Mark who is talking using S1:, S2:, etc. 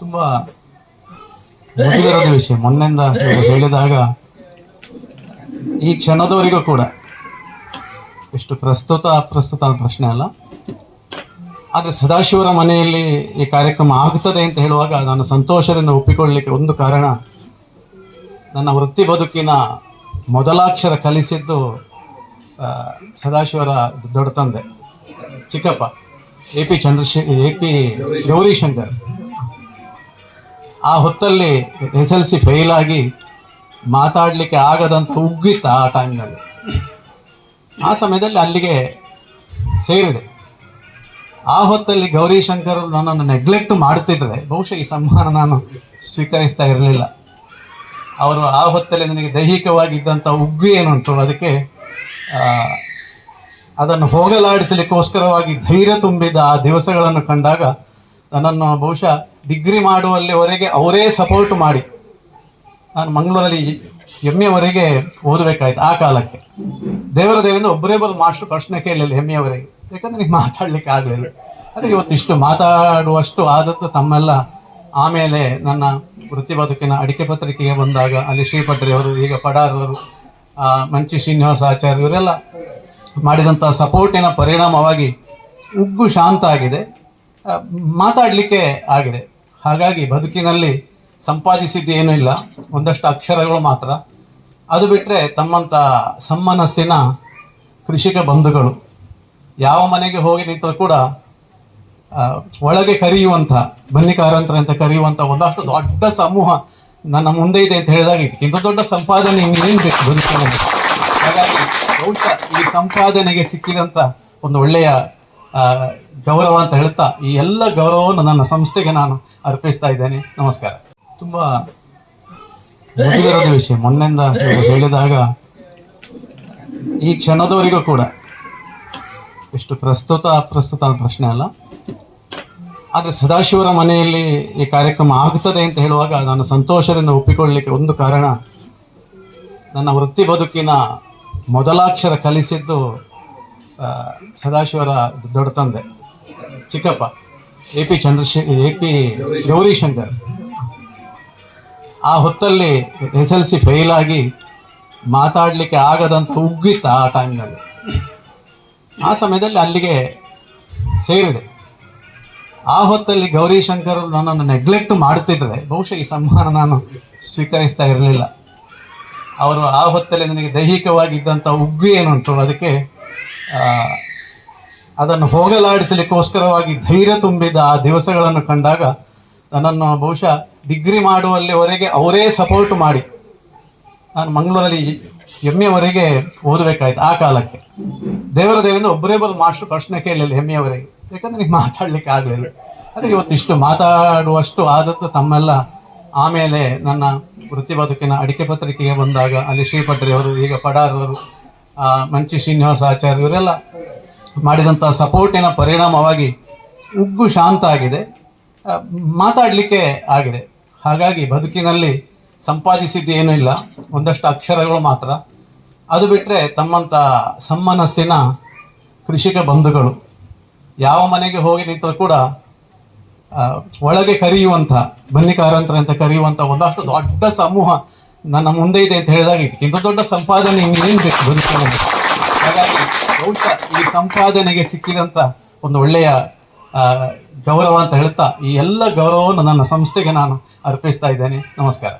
S1: ತುಂಬ ಮುಗಿದಿರೋದು ವಿಷಯ. ಮೊನ್ನೆಯಿಂದ ಹೇಳಿದಾಗ ಈ ಕ್ಷಣದವರೆಗೂ ಕೂಡ ಎಷ್ಟು ಪ್ರಸ್ತುತ ಅಪ್ರಸ್ತುತ ಅಂತ ಪ್ರಶ್ನೆ ಅಲ್ಲ. ಆದರೆ ಸದಾಶಿವರ ಮನೆಯಲ್ಲಿ ಈ ಕಾರ್ಯಕ್ರಮ ಆಗ್ತದೆ ಅಂತ ಹೇಳುವಾಗ ನಾನು ಸಂತೋಷದಿಂದ ಒಪ್ಪಿಕೊಳ್ಳಲಿಕ್ಕೆ ಒಂದು ಕಾರಣ, ನನ್ನ ವೃತ್ತಿ ಬದುಕಿನ ಮೊದಲಾಕ್ಷರ ಕಲಿಸಿದ್ದು ಸದಾಶಿವರ ದೊಡ್ಡ ತಂದೆ ಚಿಕ್ಕಪ್ಪ, A P Chandrashekar A P Gowrishankar. ಆ ಹೊತ್ತಲ್ಲಿ ಎಸ್ ಎಲ್ ಸಿ ಫೇಲ್ ಆಗಿ ಮಾತಾಡಲಿಕ್ಕೆ ಆಗದಂತ ಉಗ್ಗಿತ್ತ ಆ ಟೈಮ್ನಲ್ಲಿ ಆ ಸಮಯದಲ್ಲಿ ಅಲ್ಲಿಗೆ ಸೇರಿದೆ. ಆ ಹೊತ್ತಲ್ಲಿ ಗೌರಿಶಂಕರ್ ನನ್ನನ್ನು ನೆಗ್ಲೆಕ್ಟ್ ಮಾಡ್ತಿದ್ರೆ ಬಹುಶಃ ಈ ಸಮ್ಮಾನ ನಾನು ಸ್ವೀಕರಿಸ್ತಾ ಇರಲಿಲ್ಲ. ಅವರು ಆ ಹೊತ್ತಲ್ಲಿ ನನಗೆ ದೈಹಿಕವಾಗಿದ್ದಂಥ ಉಗ್ಗು ಏನುಂಟು, ಅದಕ್ಕೆ ಅದನ್ನು ಹೋಗಲಾಡಿಸಲಿಕ್ಕೋಸ್ಕರವಾಗಿ ಧೈರ್ಯ ತುಂಬಿದ ಆ ದಿವಸಗಳನ್ನು ಕಂಡಾಗ ನನ್ನನ್ನು ಬಹುಶಃ ಡಿಗ್ರಿ ಮಾಡುವಲ್ಲಿವರೆಗೆ ಅವರೇ ಸಪೋರ್ಟ್ ಮಾಡಿ. ನಾನು ಮಂಗಳೂರಲ್ಲಿ ಎಂ ಎವರೆಗೆ ಓದಬೇಕಾಯ್ತು ಆ ಕಾಲಕ್ಕೆ. ದೇವರ ದೇವರಿಂದ ಒಬ್ಬರೇ ಬರೋದು ಮಾಸ್ಟರ್ ಪ್ರಶ್ನೆ ಕೇಳಲಿಲ್ಲ ಎಂ ಯಾಕಂದರೆ ನನಗೆ ಮಾತಾಡಲಿಕ್ಕೆ ಆಗಲಿಲ್ಲ. ಆದರೆ ಇವತ್ತಿಷ್ಟು ಮಾತಾಡುವಷ್ಟು ಆದದ್ದು ತಮ್ಮೆಲ್ಲ ಆಮೇಲೆ ನನ್ನ ವೃತ್ತಿ ಬದುಕಿನ ಅಡಿಕೆ ಪತ್ರಿಕೆಗೆ ಬಂದಾಗ ಅಲ್ಲಿ ಶ್ರೀಪಟ್ರಿ ಅವರು, ಈಗ ಪಡಾರವರು ಮಂಚಿ ಶ್ರೀನಿವಾಸ ಆಚಾರ್ಯ ಇವರೆಲ್ಲ ಮಾಡಿದಂಥ ಸಪೋರ್ಟಿನ ಪರಿಣಾಮವಾಗಿ ಉಗ್ಗು ಶಾಂತ ಆಗಿದೆ. ಮಾತಾಡಲಿಕ್ಕೆ ಆಗಿದೆ. ಹಾಗಾಗಿ ಬದುಕಿನಲ್ಲಿ ಸಂಪಾದಿಸಿದ್ದು ಏನೂ ಇಲ್ಲ. ಒಂದಷ್ಟು ಅಕ್ಷರಗಳು ಮಾತ್ರ. ಅದು ಬಿಟ್ಟರೆ ತಮ್ಮಂಥ ಸಮ್ಮನಸ್ಸಿನ ಕೃಷಿಕ ಬಂಧುಗಳು. ಯಾವ ಮನೆಗೆ ಹೋಗಿ ನಿಂತರೂ ಕೂಡ ಒಳಗೆ ಕರೆಯುವಂಥ, ಬನ್ನಿ ಕಾರಂತರ ಅಂತ ಕರೆಯುವಂಥ ಒಂದಷ್ಟು ದೊಡ್ಡ ಸಮೂಹ ನನ್ನ ಮುಂದೆ ಇದೆ ಅಂತ ಹೇಳಿದಾಗ ಇದಕ್ಕಿಂತ ದೊಡ್ಡ ಸಂಪಾದನೆ ಇನ್ನೇನು ಬೇಕು ಬದುಕಿನಲ್ಲಿ? ಹಾಗಾಗಿ ಈ ಸಂಪಾದನೆಗೆ ಸಿಕ್ಕಿದಂಥ ಒಂದು ಒಳ್ಳೆಯ ಗೌರವ ಅಂತ ಹೇಳ್ತಾ ಈ ಎಲ್ಲ ಗೌರವವನ್ನು ನನ್ನ ಸಂಸ್ಥೆಗೆ ನಾನು ಅರ್ಪಿಸ್ತಾ ಇದ್ದೇನೆ. ನಮಸ್ಕಾರ. ತುಂಬ ಮುಜುಗರದ ವಿಷಯ. ಮೊನ್ನೆಯಿಂದ ಹೇಳಿದಾಗ ಈ ಕ್ಷಣದವರೆಗೂ ಕೂಡ ಎಷ್ಟು ಪ್ರಸ್ತುತ ಅಪ್ರಸ್ತುತ ಪ್ರಶ್ನೆ ಅಲ್ಲ. ಆದರೆ ಸದಾಶಿವರ ಮನೆಯಲ್ಲಿ ಈ ಕಾರ್ಯಕ್ರಮ ಆಗ್ತದೆ ಅಂತ ಹೇಳುವಾಗ ನಾನು ಸಂತೋಷದಿಂದ ಒಪ್ಪಿಕೊಳ್ಳಲಿಕ್ಕೆ ಒಂದು ಕಾರಣ, ನನ್ನ ವೃತ್ತಿ ಬದುಕಿನ ಮೊದಲಾಕ್ಷರ ಕಲಿಸಿದ್ದು ಸದಾಶಿವರ ದೊಡ್ಡ ತಂದೆ. ಚಿಕ್ಕಪ್ಪ A P Chandrashekar A P Gowrishankar ಆ ಹೊತ್ತಲ್ಲಿ ಎಸ್ ಎಲ್ ಸಿ ಫೇಲ್ ಆಗಿ ಮಾತಾಡಲಿಕ್ಕೆ ಆಗದಂತ ಉಗ್ಗಿತ್ತ ಆ ಟೈಮ್ನಲ್ಲಿ ಆ ಸಮಯದಲ್ಲಿ ಅಲ್ಲಿಗೆ ಸೇರಿದೆ. ಆ ಹೊತ್ತಲ್ಲಿ ಗೌರಿಶಂಕರ್ ನನ್ನನ್ನು ನೆಗ್ಲೆಕ್ಟ್ ಮಾಡ್ತಿದ್ರೆ ಬಹುಶಃ ಈ ಸಂಹಾರ ನಾನು ಸ್ವೀಕರಿಸ್ತಾ ಇರಲಿಲ್ಲ. ಅವರು ಆ ಹೊತ್ತಲ್ಲಿ ನನಗೆ ದೈಹಿಕವಾಗಿದ್ದಂಥ ಉಗ್ಗು ಏನುಂಟು, ಅದಕ್ಕೆ ಅದನ್ನು ಹೋಗಲಾಡಿಸಲಿಕ್ಕೋಸ್ಕರವಾಗಿ ಧೈರ್ಯ ತುಂಬಿದ ಆ ದಿವಸಗಳನ್ನು ಕಂಡಾಗ ನನ್ನನ್ನು ಬಹುಶಃ ಡಿಗ್ರಿ ಮಾಡುವಲ್ಲಿವರೆಗೆ ಅವರೇ ಸಪೋರ್ಟ್ ಮಾಡಿ ನಾನು ಮಂಗಳೂರಲ್ಲಿ ಎಂ ಎವರೆಗೆ ಓದಬೇಕಾಯ್ತು ಆ ಕಾಲಕ್ಕೆ. ದೇವರ ದೇವರಿಂದ ಒಬ್ಬರೇ ಬರೋದು ಮಾಸ್ಟರ್ ಪ್ರಶ್ನೆ ಕೇಳಲಿಲ್ಲ ಎಂ ಎವರೆಗೆ ಯಾಕಂದ್ರೆ ನನಗೆ ಮಾತಾಡಲಿಕ್ಕೆ ಆಗಲಿಲ್ಲ. ಆದರೆ ಇವತ್ತಿಷ್ಟು ಮಾತಾಡುವಷ್ಟು ಆದದ್ದು ತಮ್ಮೆಲ್ಲ ಆಮೇಲೆ ನನ್ನ ವೃತ್ತಿ ಬದುಕಿನ ಅಡಿಕೆ ಪತ್ರಿಕೆಗೆ ಬಂದಾಗ ಅಲ್ಲಿ ಶ್ರೀಪಟ್ರಿಯವರು ಈಗ ಪಡಾರವರು ಮಂಚಿ ಶ್ರೀನಿವಾಸ ಇವರೆಲ್ಲ ಮಾಡಿದಂಥ ಸಪೋರ್ಟಿನ ಪರಿಣಾಮವಾಗಿ ಉಗ್ಗು ಶಾಂತ ಆಗಿದೆ ಮಾತಾಡಲಿಕ್ಕೆ ಆಗಿದೆ. ಹಾಗಾಗಿ ಬದುಕಿನಲ್ಲಿ ಸಂಪಾದಿಸಿದ್ದು ಏನೂ ಇಲ್ಲ. ಒಂದಷ್ಟು ಅಕ್ಷರಗಳು ಮಾತ್ರ. ಅದು ಬಿಟ್ಟರೆ ತಮ್ಮಂಥ ಸಮ್ಮನಸ್ಸಿನ ಕೃಷಿಕ ಬಂಧುಗಳು. ಯಾವ ಮನೆಗೆ ಹೋಗಿ ನಿಂತರೂ ಕೂಡ ಒಳಗೆ ಕರೆಯುವಂಥ, ಬನ್ನಿ ಕಾರಂತರ ಅಂತ ಕರೆಯುವಂಥ ಒಂದಷ್ಟು ದೊಡ್ಡ ಸಮೂಹ ನನ್ನ ಮುಂದೆ ಇದೆ ಅಂತ ಹೇಳಿದಾಗ ಇದಕ್ಕಿಂತ ದೊಡ್ಡ ಸಂಪಾದನೆ ಇನ್ನೇನು ಬೇಕು ಬದುಕಿನಲ್ಲಿ? ಹಾಗಾಗಿ ಈ ಸಂಪಾದನೆಗೆ ಸಿಕ್ಕಿದಂಥ ಒಂದು ಒಳ್ಳೆಯ ಗೌರವ ಅಂತ ಹೇಳ್ತಾ ಈ ಎಲ್ಲ ಗೌರವವನ್ನು ನನ್ನ ಸಂಸ್ಥೆಗೆ ನಾನು ಅರ್ಪಿಸ್ತಾ ಇದ್ದೇನೆ. ನಮಸ್ಕಾರ.